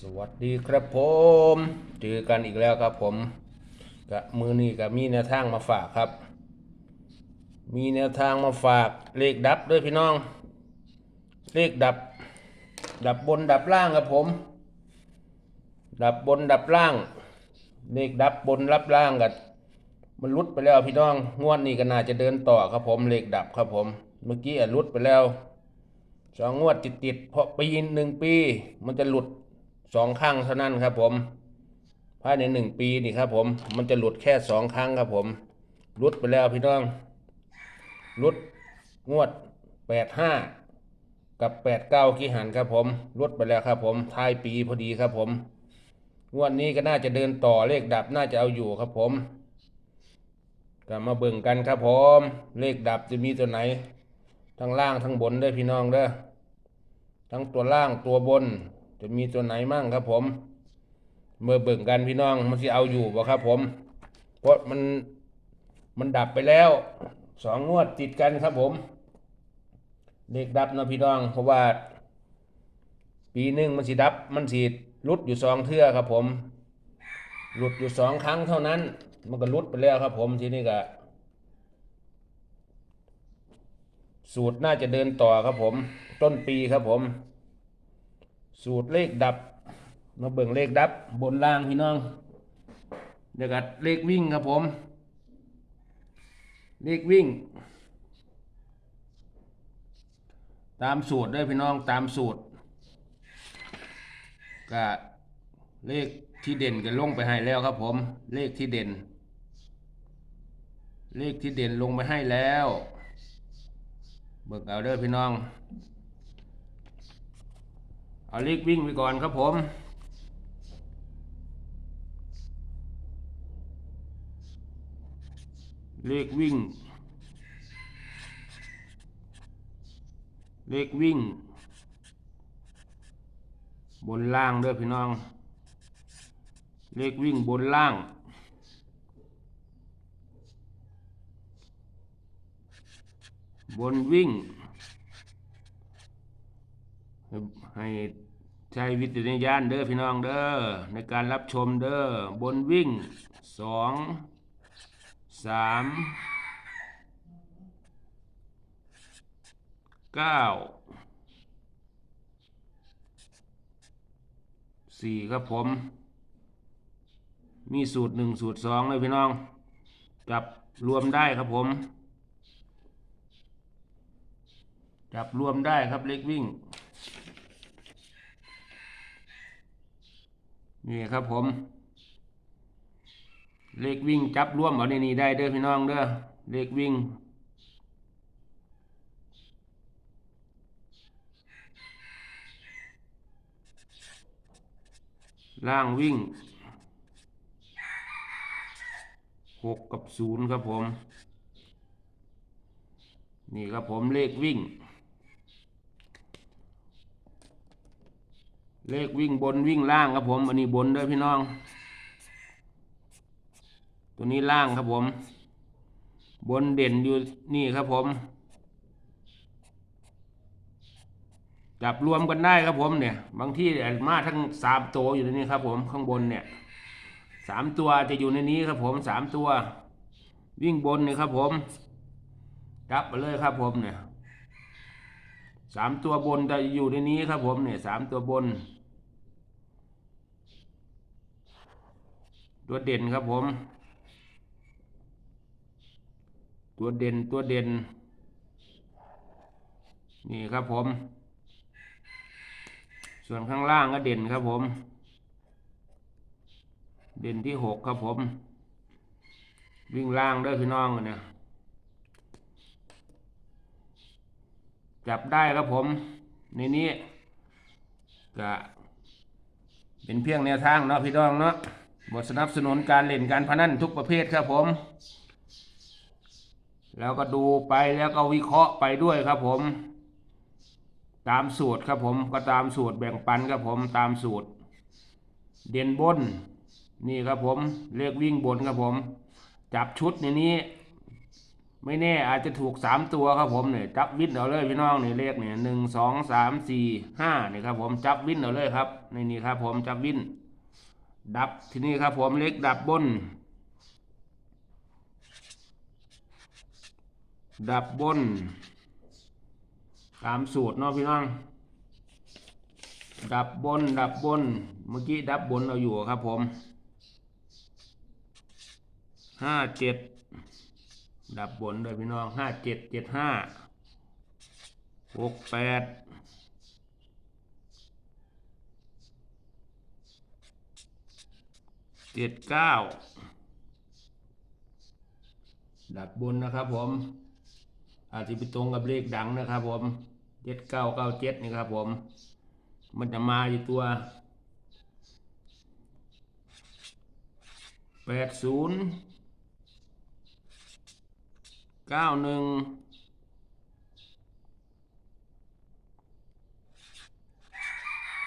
สวัสดีครับผมเจอกันอีกแล้วครับผมกับมือนี้กับมีแนวทางมาฝากครับ มีแนวทางมาฝากเลขดับด้วยพี่น้อง เลขดับ ดับบนดับล่างครับผม ดับบนดับล่าง เลขดับบนรับล่างกันมันลุดไปแล้วพี่น้องงวดนี้ก็น่าจะเดินต่อครับผมเลขดับครับผม เมื่อกี้อะลุดไปแล้วสองงวดติดติดๆเพราะปีหนึ่งปี มันจะหลุด สองครั้งเท่านั้นครับผมภายในหนึ่งปีนี่ครับผม มันจะหลุดแค่สองครั้งครับผมหลุดไปแล้วพี่น้องหลุดงวดแปดห้ากับแปดเก้ากี่หันครับผมหลุดไปแล้วครับผมท้ายปีพอดีครับผม งวดนี้ก็น่าจะเดินต่อเลขดับน่าจะเอาอยู่ครับผมก็มาเบิ่งกันครับผม เลขดับจะมีตัวไหน ทั้งล่างทั้งบนเด้พี่น้องเด้อทั้งตัวล่างตัวบน จะมีตัวไหนมั่งครับ ผมเมื่อเบิ่งกันพี่น้องมันสิเอาอยู่บ่ครับ ผม เพราะมันมันดับไปแล้วสองงวดติดกันครับ ผม เด็กดับนะพี่น้อง เพราะว่า ปีหนึ่งมันสิดับ มันสิหลุดอยู่สองเทื่อครับ ผมหลุดอยู่สองครั้งเท่านั้น มันก็หลุดไปแล้วครับ ผมทีนี้ก็สูตรน่าจะเดินต่อครับผม ต้นปีครับผม สูตรเลขดับ มาเบิ่งเลขดับ บนล่างพี่น้อง เดี๋ยวกัดเลขวิ่งครับผม เลขวิ่ง ตามสูตรด้วยพี่น้องตามสูตรก็เลขที่เด่นก็ลงไปให้แล้วครับผม เลขที่เด่น เลขที่เด่นลงไปให้แล้ว เบิกเอาเด้อพี่น้อง เอาเลขวิ่งไปก่อนครับผมเลขวิ่ง เลขวิ่ง บนล่างเด้อพี่น้อง เลขวิ่งบนล่าง บนวิ่ง ให้ใช้วิจารณญาณเด้อพี่น้องเด้อในการรับชมเด้อบนวิ่งสองสามเก้าสี่ครับผม มีสูตรหนึ่งสูตรสองเลยพี่น้อง จับรวมได้ครับผม จับรวมได้ครับเล็กวิ่ง นี่ครับผม เลขวิ่งจับร่วมเอาในนี้ได้เด้อพี่น้องเด้อเลขวิ่ง ล่างวิ่งหกกับศูนย์ครับผม นี่ครับผมเลขวิ่ง เลขวิ่งบนวิ่งล่างครับผม อันนี้บนด้อพี่น้อง ตัวนี้ล่างครับผม บนเด่นอยู่นี่ครับผม จับรวมกันได้ครับผมเนี่ย บางที่มาทั้งสามตัวอยู่ในนี้ครับผมข้างบนเนี่ยสามตัวจะอยู่ในนี้ครับผมสามตัว วิ่งบนเนี่ยครับผมจับไปเลยครับผมเนี่ยสามตัวบนจะอยู่ในนี้ครับผมเนี่ยสามตัวบน ตัวเด่นครับผม ตัวเด่นตัวเด่น นี่ครับผม ส่วนข้างล่างก็เด่นครับผม เด่นที่หกครับผม วิ่งล่างเด้อพี่น้องเนี่ยจับได้ครับผม ในนี้ก็เป็นเพียงแนวทางเนาะพี่น้องเนาะ บทสนับสนุนการเล่นการพนันทุกประเภทครับผม แล้วก็ดูไปแล้วก็วิเคราะห์ไปด้วยครับผม ตามสูตรครับผมก็ตามสูตรแบ่งปันครับผมตามสูตร เด่นบนนี่ครับผมเลขวิ่งบนครับผม จับชุดในนี้ ไม่แน่อาจจะถูกสามตัวครับผมเนี่ยจับวินเอาเลยพี่น้องนี่เลขเนี่ยหนึ่งสองสามสี่ห้านี่ครับผมจับวินเอาเลยครับในนี่ครับผมจับวิน ดับที่นี่ครับผมเลขดับบน ดับบน ตามสูตรเนาะพี่น้อง ดับบน ดับบน เมื่อกี้ดับบนเราอยู่ครับผมห้าเจ็ดดับบนด้วยพี่น้องห้าเจ็ดเจ็ดห้าหกแปด เจ็ดเก้าดับบนนะครับผม อาจจะไปตรงกับเลขดังนะครับผมเจ็ดเก้าเก้าเจ็ดนี่ครับผม มันจะมาอยู่ตัวแปดศูนย์เก้าหนึ่ง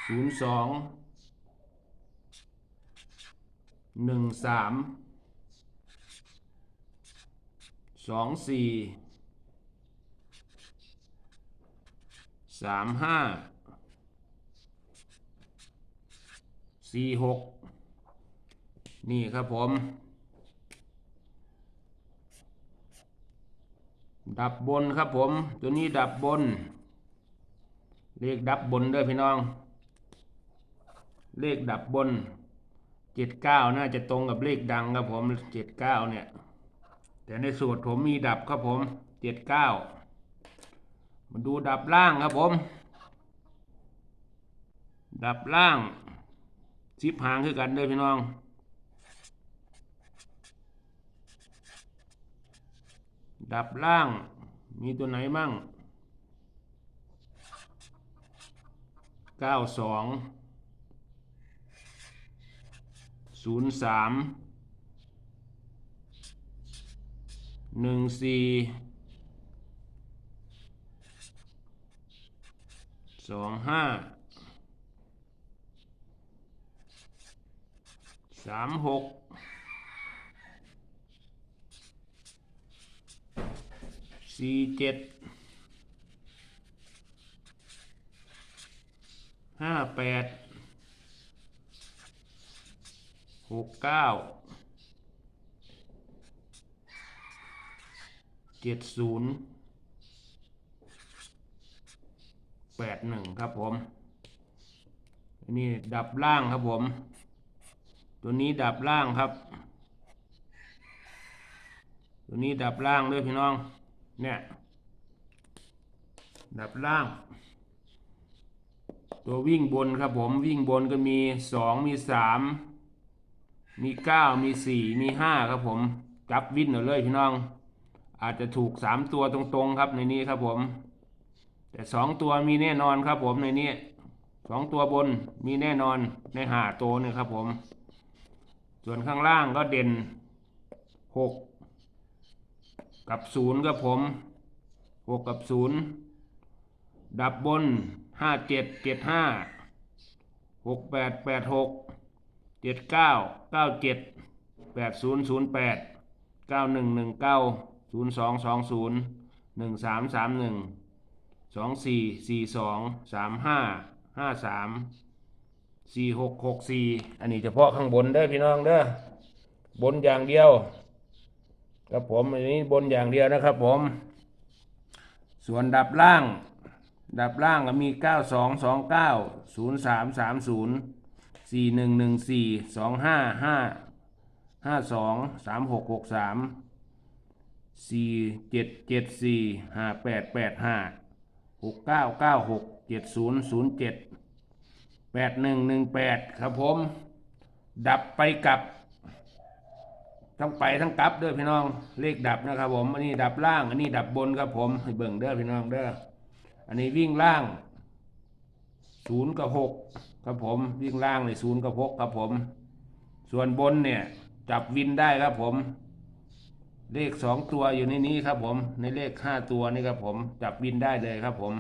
ศูนย์สอง หนึ่งสามสองสี่สามห้าสี่หกนี่ครับผม ดับบนครับผม ตัวนี้ดับบน เลขดับบนเด้อพี่น้อง เลขดับบน เจ็ดเก้าน่าจะตรงกับเลขดังครับผมเจ็ดเก้าเนี่ย แต่ในสูตรผมมีดับครับผมเจ็ดเก้ามาดูดับล่างครับผม ดับล่างซิบหางคือกันเลยพี่น้องดับล่าง มีตัวไหนมั่ง 92 ศูนย์สามหนึ่งสี่สองห้าสามหกสี่เจ็ดห้าแปด หกเก้าเจ็ดศูนย์แปดหนึ่งครับผมนนี้ดับล่างครับผม ตัวนี้ดับล่างครับ ตัวนี้ดับล่างด้วยพี่น้อง เนี่ย ดับล่าง ตัววิ่งบนครับผมวิ่งบนก็มีสองมีสาม มีเก้ามีสี่มีห้าครับผม จับวินเอาเลยพี่น้อง อาจจะถูกสามตัวตรงๆครับในนี้ครับผม แต่สองตัวมีแน่นอนครับผมในนี้สองตัวบนมีแน่นอนในหาโตัวนี่ครับผม ส่วนข้างล่างก็เด่นหกกับศูนย์ครับผมหกกับศูนย์ดับบนห้าเจ็ดเจ็ดห้าหกแปดแปดหก จ็ดเก้าเก้าเจ็ดแปดศูนย์ศูนย์แปดเก้าหนึ่งหนึ่งเก้าศูนย์สองสองศูนย์หนึ่งสามสามหนึ่งสองสี่สี่สองสามห้าห้าสามสี่หกหกสี่อันนี้เฉพาะข้างบนเด้อพี่น้องเด้อบนอย่างเดียวครับผมอันนี้บนอย่างเดียวนะครับผม ส่วนดับล่าง ดับล่างก็มีเก้าสองสองเก้าศูนย์สามสามศูนย์ สี่หนึ่งหนึ่งสี่สองห้าห้าห้าสองสามหกหกสามสี่เจ็ดเจ็ดสี่ห้าแปดแปดห้าหกเก้าเก้าหกเจ็ดศูนย์ศูนย์เจ็ดแปดหนึ่งหนึ่งแปดครับผม ดับไปกลับทั้งไปทั้งกลับเด้อพี่น้องเลขดับนะครับผม อันนี้ดับล่าง อันนี้ดับบนครับผมให้เบิ่งเด้อพี่น้องเด้ออันนี้วิ่งล่าง ศูนย์กับหกครับผมวิ่งล่างในศูนย์กับหกครับผม ส่วนบนเนี่ยจับวินได้ครับผม เลขสองตัวอยู่ในนี้ครับผม ในเลขห้าตัวนี่ครับผม จับวินได้เลยครับผม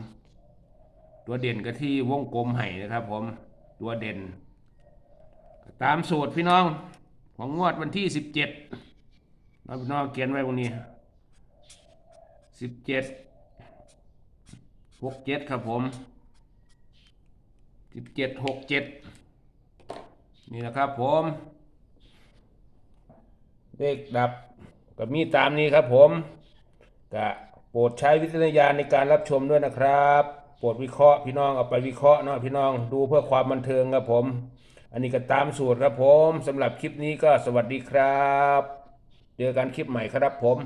ตัวเด่นก็ที่วงกลมไห้นะครับผมตัวเด่น ตามสูตรพี่น้องของงวดวันที่สิบเจ็ดเราพี่น้องเขียนไว้วันนี้สิบเจ็ดหกเจ็ดครับผม สิบเจ็ดหกเจ็ดนี่นะครับผมเลขดับก็มีตามนี้ครับผมก็โปรดใช้วิจารณญาณในการรับชมด้วยนะครับ โปรดวิเคราะห์พี่น้องเอาไปวิเคราะห์เนาะพี่น้องดูเพื่อความบันเทิงครับผม อันนี้ก็ตามสูตรครับผมสำหรับคลิปนี้ก็สวัสดีครับ เจอกันคลิปใหม่ครับผม